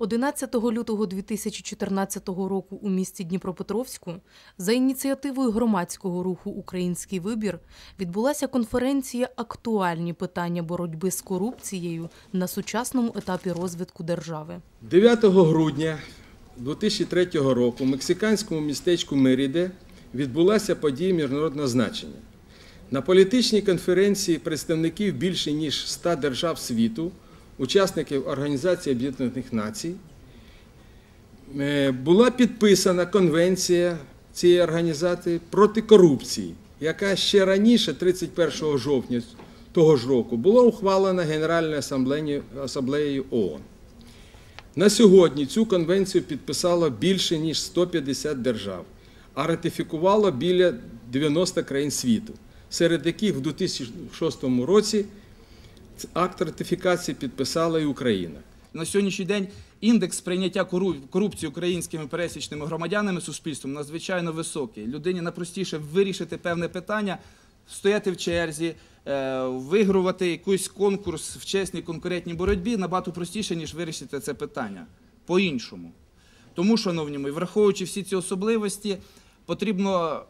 11 лютого 2014 року у місті Дніпропетровську за ініціативою громадського руху Український вибір відбулася конференція Актуальні питання боротьби з корупцією на сучасному етапі розвитку держави. 9 грудня 2003 року в мексиканському містечку Меріде відбулася подія міжнародного значення. На політичній конференції представників більше ніж 100 держав світу, учасників Організації Об'єднаних Націй, е, була підписана конвенція цієї організації проти корупції, яка ще раніше, 31 жовтня того ж року, була ухвалена Генеральною асамблеєю- асамблеєю ООН. На сьогодні цю конвенцію підписало більше ніж 150 держав, а ратифікувало біля 90 країн світу, серед яких в 2006 році акт ратифікації підписала і Україна. На сьогоднішній день індекс сприйняття корупції українськими пересічними громадянами суспільством надзвичайно високий. Людині найпростіше вирішити певне питання, стояти в черзі, е, вигравати якийсь конкурс в чесній конкурентній боротьбі набагато простіше, ніж вирішити це питання по-іншому. Тому, шановні мої, враховуючи всі ці особливості, потрібно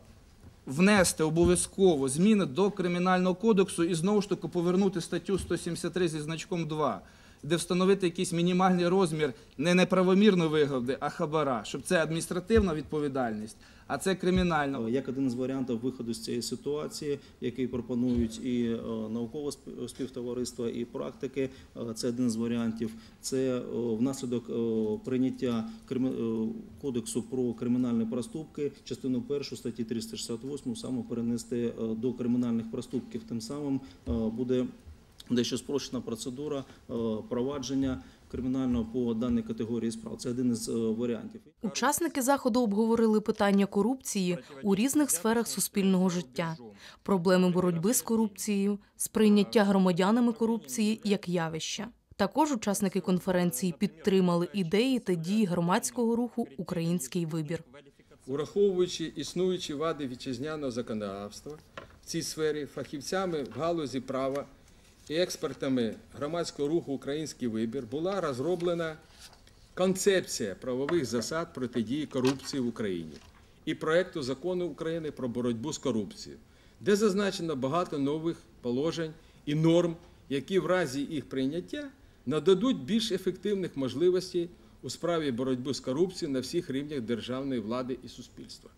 внести обов'язково зміни до кримінального кодексу і знову ж таки повернути статтю 173 зі значком 2, де встановити якийсь мінімальний розмір не неправомірної вигоди, а хабара, щоб це адміністративна відповідальність, а це кримінальна. Як один з варіантів виходу з цієї ситуації, який пропонують і е, наукове співтовариство, і практики, е, це один з варіантів. Це е, внаслідок е, прийняття е, кодексу про кримінальні проступки, частину першу статті 368 саме перенести е, до кримінальних проступків. Тим самим е, буде дещо спрощена процедура е, провадження кримінального по даній категорії справ. Це один із е, варіантів. Учасники заходу обговорили питання корупції у різних сферах суспільного життя, проблеми боротьби з корупцією, сприйняття громадянами корупції як явища. Також учасники конференції підтримали ідеї та дії громадського руху Український вибір. Ураховуючи існуючі вади вітчизняного законодавства в цій сфері, фахівцями в галузі права і експертами громадського руху Український вибір була розроблена концепція правових засад протидії корупції в Україні і проекту закону України про боротьбу з корупцією, де зазначено багато нових положень і норм, які в разі їх прийняття нададуть більш ефективних можливостей у справі боротьби з корупцією на всіх рівнях державної влади і суспільства.